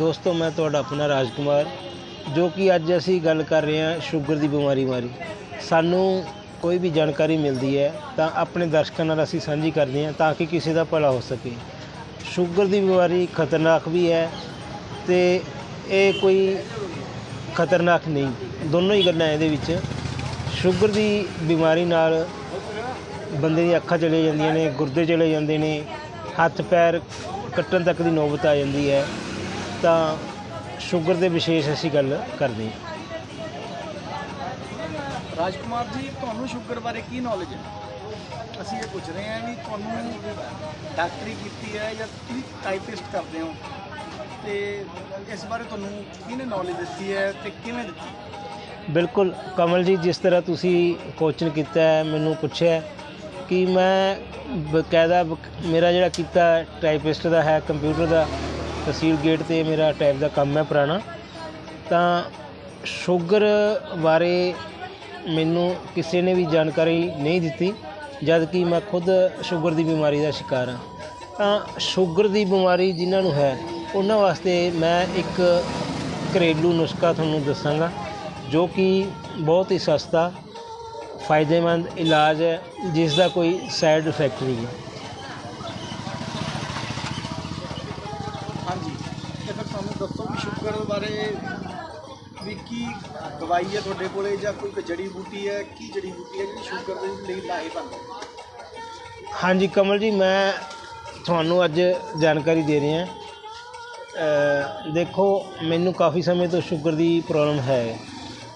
ਦੋਸਤੋ, ਮੈਂ ਤੁਹਾਡਾ ਆਪਣਾ ਰਾਜਕੁਮਾਰ, ਜੋ ਕਿ ਅੱਜ ਅਸੀਂ ਗੱਲ ਕਰ ਰਹੇ ਹਾਂ ਸ਼ੂਗਰ ਦੀ ਬਿਮਾਰੀ ਬਾਰੇ। ਸਾਨੂੰ ਕੋਈ ਵੀ ਜਾਣਕਾਰੀ ਮਿਲਦੀ ਹੈ, ਤਾਂ ਆਪਣੇ ਦਰਸ਼ਕਾਂ ਨਾਲ ਅਸੀਂ ਸਾਂਝੀ ਕਰਦੇ ਹਾਂ ਤਾਂ ਕਿ ਕਿਸੇ ਦਾ ਭਲਾ ਹੋ ਸਕੇ। ਸ਼ੂਗਰ ਦੀ ਬਿਮਾਰੀ ਖਤਰਨਾਕ ਵੀ ਹੈ ਤੇ ਇਹ ਕੋਈ ਖਤਰਨਾਕ ਨਹੀਂ। ਦੋਨੋਂ ਹੀ ਗੱਲਾਂ ਇਹਦੇ ਵਿੱਚ। ਸ਼ੂਗਰ ਦੀ ਬਿਮਾਰੀ ਨਾਲ ਬੰਦੇ ਦੀਆਂ ਅੱਖਾਂ ਚਲੇ ਜਾਂਦੀਆਂ ਨੇ, ਗੁਰਦੇ ਚਲੇ ਜਾਂਦੇ ਨੇ ਹੱਥ ਪੈਰ ਕੱਟਣ ਤੱਕ ਦੀ ਨੌਬਤ ਆ ਜਾਂਦੀ ਹੈ। ਤਾਂ ਸ਼ੂਗਰ ਦੇ ਵਿਸ਼ੇਸ਼ ਅਸੀਂ ਗੱਲ ਕਰਦੇ ਹਾਂ। ਰਾਜਕੁਮਾਰ ਜੀ ਤੁਹਾਨੂੰ ਸ਼ੂਗਰ ਬਾਰੇ ਕੀ ਨੌਲੇਜ ਹੈ? ਅਸੀਂ ਇਹ ਪੁੱਛ ਰਹੇ ਹਾਂ ਵੀ ਤੁਹਾਨੂੰ ਡਾਕਟਰੀ ਕੀਤੀ ਹੈ ਜਾਂ ਤੁਸੀਂ ਟਾਈਪਿਸਟ ਕਰਦੇ ਹੋ? ਤੇ ਇਸ ਬਾਰੇ ਤੁਹਾਨੂੰ ਕਿਹਨੇ ਨੌਲੇਜ ਦਿੱਤੀ ਹੈ ਤੇ ਕਿਵੇਂ ਦਿੱਤੀ? ਬਿਲਕੁਲ ਕਮਲ ਜੀ ਜਿਸ ਤਰ੍ਹਾਂ ਤੁਸੀਂ ਕੋਚਿੰਗ ਕੀਤਾ ਹੈ ਮੈਨੂੰ ਪੁੱਛਿਆ ਕਿ ਮੈਂ ਬਕਾਇਦਾ ਬਕ- ਮੇਰਾ ਜਿਹੜਾ ਕੀਤਾ ਟਾਈਪਿਸਟ ਦਾ ਹੈ ਕੰਪਿਊਟਰ ਦਾ ਤਹਿਸੀਲ ਗੇਟ ਤੇ ਮੇਰਾ ਟਾਈਪ ਦਾ ਕੰਮ ਹੈ ਪੁਰਾਣਾ। ਤਾਂ ਸ਼ੂਗਰ ਬਾਰੇ ਮੈਨੂੰ ਕਿਸੇ ਨੇ ਵੀ ਜਾਣਕਾਰੀ ਨਹੀਂ ਦਿੱਤੀ ਜਦ ਕਿ ਮੈਂ ਖੁਦ ਸ਼ੂਗਰ ਦੀ ਬਿਮਾਰੀ ਦਾ ਸ਼ਿਕਾਰ ਹਾਂ। ਤਾਂ ਸ਼ੂਗਰ ਦੀ ਬਿਮਾਰੀ ਜਿਨ੍ਹਾਂ ਨੂੰ ਹੈ, ਉਹਨਾਂ ਵਾਸਤੇ ਮੈਂ ਇੱਕ ਘਰੇਲੂ ਨੁਸਖਾ ਤੁਹਾਨੂੰ ਦੱਸਾਂਗਾ, ਜੋ ਕਿ ਬਹੁਤ ਹੀ ਸਸਤਾ, ਫਾਇਦੇਮੰਦ ਇਲਾਜ ਹੈ, ਜਿਸ ਦਾ ਕੋਈ ਸਾਈਡ ਇਫੈਕਟ ਨਹੀਂ ਹੈ। ਹਾਂਜੀ। ਤੇ ਫਿਰ ਸਾਨੂੰ ਦੱਸੋ ਵੀ ਸ਼ੂਗਰ ਬਾਰੇ ਵੀ ਕੀ ਦਵਾਈ ਹੈ ਤੁਹਾਡੇ ਕੋਲੇ ਜਾਂ ਕੋਈ ਜੜੀ ਬੂਟੀ ਹੈ? ਕੀ ਜੜੀ ਬੂਟੀ ਹੈ ਜਿਹੜੀ ਸ਼ੂਗਰ ਦੇ ਲਈ ਲਾਹੇਵੰਦ ਹੈ? ਹਾਂਜੀ ਕਮਲ ਜੀ ਮੈਂ ਤੁਹਾਨੂੰ ਅੱਜ ਜਾਣਕਾਰੀ ਦੇ ਰਿਹਾ। ਅ, ਦੇਖੋ ਮੈਨੂੰ ਕਾਫੀ ਸਮੇਂ ਤੋਂ ਸ਼ੂਗਰ ਦੀ ਪ੍ਰੋਬਲਮ ਹੈ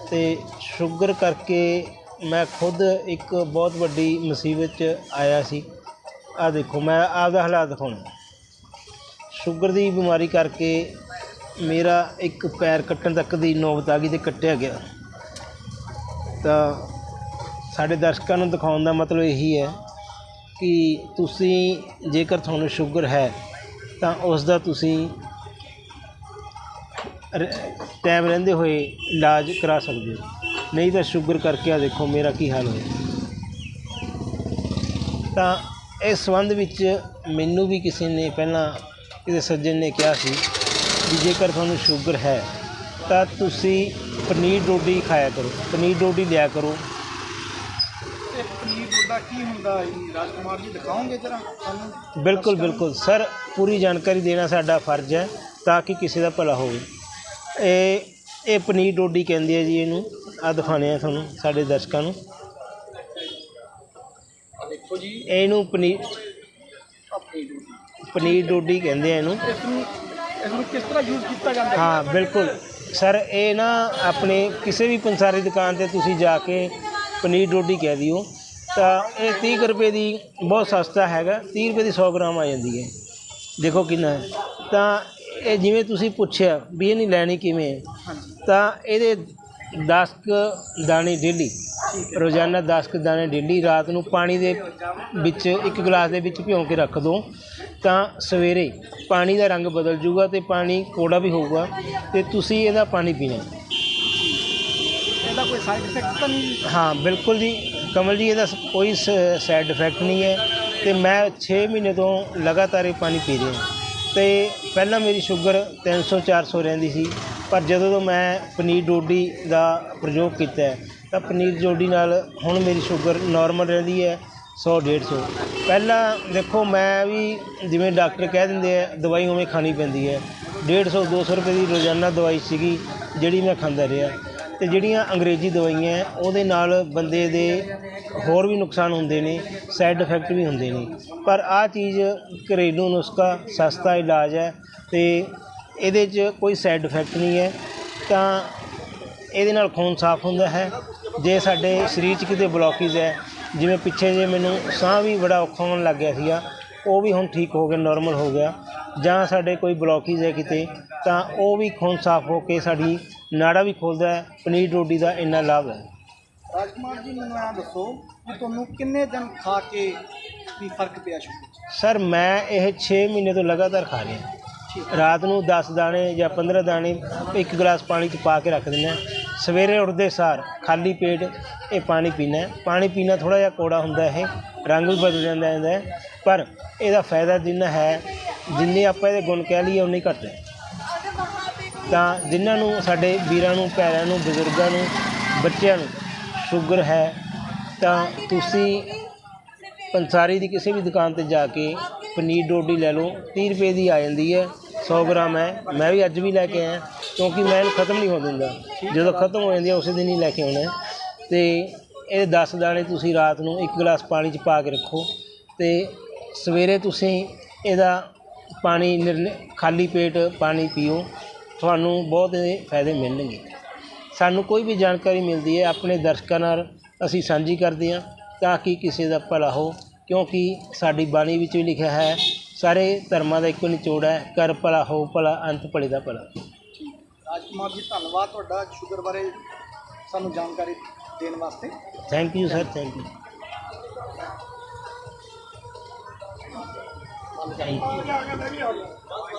ਤੇ ਸ਼ੂਗਰ ਕਰਕੇ ਮੈਂ ਖੁਦ ਇੱਕ ਬਹੁਤ ਵੱਡੀ ਮੁਸੀਬਤ 'ਚ ਆਇਆ ਸੀ। ਆ ਦੇਖੋ ਮੈਂ ਆਪਦਾ ਹਾਲਾਤ ਦਿਖਾਉਣਾ ਸ਼ੂਗਰ ਦੀ ਬਿਮਾਰੀ ਕਰਕੇ ਮੇਰਾ ਇੱਕ ਪੈਰ ਕੱਟਣ ਤੱਕ ਦੀ ਨੌਬਤ ਆ ਗਈ ਤੇ ਕੱਟਿਆ ਗਿਆ। ਤਾਂ ਸਾਡੇ ਦਰਸ਼ਕਾਂ ਨੂੰ ਦਿਖਾਉਣ ਦਾ ਮਤਲਬ ਇਹੀ ਹੈ ਕਿ ਤੁਸੀਂ ਜੇਕਰ ਤੁਹਾਨੂੰ ਸ਼ੂਗਰ ਹੈ, ਤਾਂ ਉਸ ਦਾ ਤੁਸੀਂ ਟਾਈਮ ਰਹਿੰਦੇ ਹੋਏ ਇਲਾਜ ਕਰਾ ਸਕਦੇ ਹੋ। ਨਹੀਂ ਤਾਂ ਸ਼ੂਗਰ ਕਰਕੇ ਆ ਦੇਖੋ ਮੇਰਾ ਕੀ ਹਾਲ ਹੋਇਆ। ਤਾਂ ਇਸ ਸੰਬੰਧ ਵਿੱਚ ਮੈਨੂੰ ਵੀ ਕਿਸੇ ਨੇ ਪਹਿਲਾਂ ਕਿਸੇ ਸੱਜਣ ਨੇ ਕਿਹਾ ਸੀ ਵੀ ਜੇਕਰ ਤੁਹਾਨੂੰ ਸ਼ੂਗਰ ਹੈ ਤਾਂ ਤੁਸੀਂ ਪਨੀਰ ਡੋਡੀ ਖਾਇਆ ਕਰੋ। ਪਨੀਰ ਡੋਡੀ ਲਿਆ ਕਰੋ। ਤੇ ਪਨੀਰ ਡੋਡਾ ਕੀ ਹੁੰਦਾ? ਹੈ ਜੀ ਰਾਜਕੁਮਾਰ ਜੀ ਦਿਖਾਓਗੇ ਜਰਾ ਸਾਨੂੰ? ਬਿਲਕੁਲ ਬਿਲਕੁਲ। ਸਰ ਪੂਰੀ ਜਾਣਕਾਰੀ ਦੇਣਾ ਸਾਡਾ ਫਰਜ਼ ਹੈ ਤਾਂ ਕਿ ਕਿਸੇ ਦਾ ਭਲਾ ਹੋਵੇ। ਇਹ ਇਹ ਪਨੀਰ ਡੋਡੀ ਕਹਿੰਦੇ ਆ ਜੀ ਇਹਨੂੰ। ਆ ਦਿਖਾਣੇ ਆ ਤੁਹਾਨੂੰ ਸਾਡੇ ਦਰਸ਼ਕਾਂ ਨੂੰ। ਆ ਦੇਖੋ ਜੀ। ਇਹਨੂੰ ਪਨੀਰ ਆ ਪਨੀਰ ਡੋਡੀ ਪਨੀਰ ਡੋਡੀ ਕਹਿੰਦੇ ਆ ਇਹਨੂੰ। ਇਸ ਨੂੰ ਇਸ ਨੂੰ ਕਿਸ ਤਰ੍ਹਾਂ ਯੂਜ਼ ਕੀਤਾ ਜਾਂਦਾ ਹੈ? ਹਾਂ ਬਿਲਕੁਲ। ਸਰ ਇਹ ਨਾ ਆਪਣੇ ਕਿਸੇ ਵੀ ਪੰਸਾਰੀ ਦੁਕਾਨ ਤੇ ਤੁਸੀਂ ਜਾ ਕੇ ਪਨੀਰ ਡੋਡੀ ਕਹਿ ਦਿਓ ਤਾਂ ਇਹ 30 ਕੁ ਰੁਪਏ ਦੀ ਬਹੁਤ ਸਸਤਾ ਹੈਗਾ। 30 ਰੁਪਏ ਦੀ 100 ਗ੍ਰਾਮ ਆ ਜਾਂਦੀ ਹੈ। ਦੇਖੋ ਕਿੰਨਾ ਹੈ। ਤਾਂ ਇਹ ਜਿਵੇਂ ਤੁਸੀਂ ਪੁੱਛਿਆ ਵੀ ਇਹ ਨਹੀਂ ਲੈਣੀ ਕਿਵੇਂ ਹੈ ਤਾਂ ਇਹਦੇ 10 ਕੁ ਦਾਣੇ ਡੇਲੀ ਰੋਜ਼ਾਨਾ 10 ਕੁ ਦਾਣੇ ਡੇਲੀ ਰਾਤ ਨੂੰ ਪਾਣੀ ਦੇ ਵਿੱਚ ਇੱਕ ਗਲਾਸ ਦੇ ਵਿੱਚ ਭਿਉਂ ਕੇ ਰੱਖ ਦਿਓ ਤਾਂ ਸਵੇਰੇ ਪਾਣੀ ਦਾ ਰੰਗ ਬਦਲ ਜੂਗਾ ਤੇ ਪਾਣੀ ਕੋੜਾ ਵੀ ਹੋਊਗਾ ਤੇ ਤੁਸੀਂ ਇਹਦਾ ਪਾਣੀ ਪੀਣਾ। ਇਹਦਾ ਕੋਈ ਸਾਈਡ ਇਫੈਕਟ ਤਾਂ ਨਹੀਂ ਹਾਂ ਬਿਲਕੁਲ ਜੀ। ਕਮਲ ਜੀ ਇਹਦਾ ਕੋਈ ਸਾਈਡ ਇਫੈਕਟ ਨਹੀਂ ਹੈ ਤੇ ਮੈਂ 6 ਮਹੀਨੇ ਤੋਂ ਲਗਾਤਾਰ ਇਹ ਪਾਣੀ ਪੀ ਰਿਹਾ। ਤੇ ਪਹਿਲਾਂ ਮੇਰੀ ਸ਼ੂਗਰ 300 400 ਰਹਿੰਦੀ ਸੀ। ਪਰ ਜਦੋਂ ਤੋਂ ਮੈਂ ਪਨੀਰ ਡੋਡੀ ਦਾ ਪ੍ਰਯੋਗ ਕੀਤਾ ਤਾਂ ਪਨੀਰ ਡੋਡੀ ਨਾਲ ਹੁਣ ਮੇਰੀ ਸ਼ੂਗਰ ਨੋਰਮਲ ਰਹਿੰਦੀ ਹੈ ਸੌ, ਡੇਢ ਸੌ। ਪਹਿਲਾਂ ਦੇਖੋ, ਮੈਂ ਵੀ ਜਿਵੇਂ ਡਾਕਟਰ ਕਹਿ ਦਿੰਦੇ ਆ, ਦਵਾਈ ਉਵੇਂ ਖਾਣੀ ਪੈਂਦੀ ਹੈ। 150 200 ਰੁਪਏ ਦੀ ਰੋਜ਼ਾਨਾ ਦਵਾਈ ਸੀਗੀ, ਜਿਹੜੀ ਮੈਂ ਖਾਂਦਾ ਰਿਹਾ। ਤੇ ਜਿਹੜੀਆਂ ਅੰਗਰੇਜ਼ੀ ਦਵਾਈਆਂ ਉਹਦੇ ਨਾਲ ਬੰਦੇ ਦੇ ਹੋਰ ਵੀ ਨੁਕਸਾਨ ਹੁੰਦੇ ਨੇ ਸਾਈਡ ਇਫੈਕਟ ਵੀ ਹੁੰਦੇ ਨੇ। ਪਰ ਆਹ ਚੀਜ਼ ਘਰੇਲੂ ਨੁਸਖਾ ਸਸਤਾ ਇਲਾਜ ਹੈ, ਤੇ ਇਹਦੇ 'ਚ ਕੋਈ ਸਾਈਡ ਇਫੈਕਟ ਨਹੀਂ ਹੈ ਤਾਂ ਇਹਦੇ ਨਾਲ ਖੂਨ ਸਾਫ਼ ਹੁੰਦਾ ਹੈ। ਜੇ ਸਾਡੇ ਸਰੀਰ 'ਚ ਕਿਤੇ ਬਲੋਕੇਜ ਹੈ ਜਿਵੇਂ ਪਿੱਛੇ ਜੇ ਮੈਨੂੰ ਸਾਹ ਵੀ ਬੜਾ ਔਖਾ ਹੋਣ ਲੱਗ ਗਿਆ ਸੀਗਾ ਉਹ ਵੀ ਹੁਣ ਠੀਕ ਹੋ ਗਿਆ ਨਾਰਮਲ ਹੋ ਗਿਆ। ਜਾਂ ਸਾਡੇ ਕੋਈ ਬਲੋਕੇਜ ਹੈ ਕਿਤੇ ਤਾਂ ਉਹ ਵੀ ਖੂਨ ਸਾਫ਼ ਹੋ ਕੇ ਸਾਡੀ ਨਾੜਾ ਵੀ ਖੁੱਲਦਾ ਹੈ ਪਨੀਰ ਰੋਟੀ ਦਾ ਇੰਨਾ ਲਾਭ ਹੈ। ਰਾਜਕੁਮਾਰ ਜੀ ਮੈਨੂੰ ਇਹ ਦੱਸੋ ਕਿ ਤੁਹਾਨੂੰ ਕਿੰਨੇ ਦਿਨ ਖਾ ਕੇ ਵੀ ਫ਼ਰਕ ਪਿਆ ਸਰ ਮੈਂ ਇਹ 6 ਮਹੀਨੇ ਤੋਂ ਲਗਾਤਾਰ ਖਾ ਰਿਹਾ। ਰਾਤ ਨੂੰ 10 ਦਾਣੇ ਜਾਂ 15 ਦਾਣੇ ਇੱਕ ਗਲਾਸ ਪਾਣੀ 'ਚ ਪਾ ਕੇ ਰੱਖ ਦਿੰਦੇ ਹਾਂ। ਸਵੇਰੇ ਉੱਠਦੇ ਸਾਰ ਖਾਲੀ ਪੇਟ ਇਹ ਪਾਣੀ ਪੀਣਾ ਹੈ। ਪਾਣੀ ਪੀਣਾ ਥੋੜ੍ਹਾ ਜਿਹਾ ਕੌੜਾ ਹੁੰਦਾ ਇਹ, ਰੰਗ ਵੀ ਬਦਲ ਜਾਂਦਾ ਇਹਦਾ। ਪਰ ਇਹਦਾ ਫਾਇਦਾ ਜਿੰਨਾ ਹੈ, ਜਿੰਨੇ ਆਪਾਂ ਇਹਦੇ ਗੁਣ ਕਹਿ ਲਈਏ ਉਨੇ ਘੱਟ ਹੈ। ਤਾਂ ਜਿਨ੍ਹਾਂ ਨੂੰ ਸਾਡੇ ਵੀਰਾਂ ਨੂੰ, ਭੈਣਾਂ ਨੂੰ, ਬਜ਼ੁਰਗਾਂ ਨੂੰ, ਬੱਚਿਆਂ ਨੂੰ ਸ਼ੂਗਰ ਹੈ, ਤਾਂ ਤੁਸੀਂ ਪੰਸਾਰੀ ਦੀ ਕਿਸੇ ਵੀ ਦੁਕਾਨ ਤੇ ਜਾ ਕੇ ਪਨੀਰ ਡੋਡੀ ਲੈ ਲਓ 30 ਰੁਪਏ ਦੀ ਆ ਜਾਂਦੀ ਹੈ। 100 ਗ੍ਰਾਮ ਹੈ। ਮੈਂ ਵੀ ਅੱਜ ਵੀ ਲੈ ਕੇ ਆਇਆ, ਕਿਉਂਕਿ ਮੈਂ ਇਹਨੂੰ ਖਤਮ ਨਹੀਂ ਹੋ ਦਿੰਦਾ। ਜਦੋਂ ਖਤਮ ਹੋ ਜਾਂਦੀ ਹੈ ਉਸੇ ਦਿਨ ਹੀ ਲੈ ਕੇ ਆਉਣਾ ਹੈ। ਤੇ ਇਹ 10 ਦਾਣੇ ਤੁਸੀਂ ਰਾਤ ਨੂੰ ਇੱਕ ਗਲਾਸ ਪਾਣੀ 'ਚ ਪਾ ਕੇ ਰੱਖੋ। ਤੇ ਸਵੇਰੇ ਤੁਸੀਂ ਇਹਦਾ ਪਾਣੀ ਨਿਰਲੇ ਖਾਲੀ ਪੇਟ ਪਾਣੀ ਪੀਓ। ਤੁਹਾਨੂੰ ਬਹੁਤ ਇਹਦੇ ਫਾਇਦੇ ਮਿਲਣਗੇ। ਸਾਨੂੰ ਕੋਈ ਵੀ ਜਾਣਕਾਰੀ ਮਿਲਦੀ ਹੈ, ਆਪਣੇ ਦਰਸ਼ਕਾਂ ਨਾਲ ਅਸੀਂ ਸਾਂਝੀ ਕਰਦੇ ਹਾਂ, ਤਾਂ ਕਿ ਕਿਸੇ ਦਾ ਭਲਾ ਹੋ। ਕਿਉਂਕਿ ਸਾਡੀ ਬਾਣੀ ਵਿੱਚ ਵੀ ਲਿਖਿਆ ਹੈ ਸਾਰੇ ਧਰਮਾਂ ਦਾ ਇੱਕੋ ਨਿਚੋੜ ਹੈ ਕਰ ਭਲਾ ਹੋ ਭਲਾ ਅੰਤ ਭਲੇ ਦਾ ਭਲਾ। ਰਾਜ ਕੁਮਾਰ ਜੀ ਧੰਨਵਾਦ ਤੁਹਾਡਾ ਸ਼ੂਗਰ ਬਾਰੇ ਸਾਨੂੰ ਜਾਣਕਾਰੀ ਦੇਣ ਵਾਸਤੇ। Thank you sir thank you thank you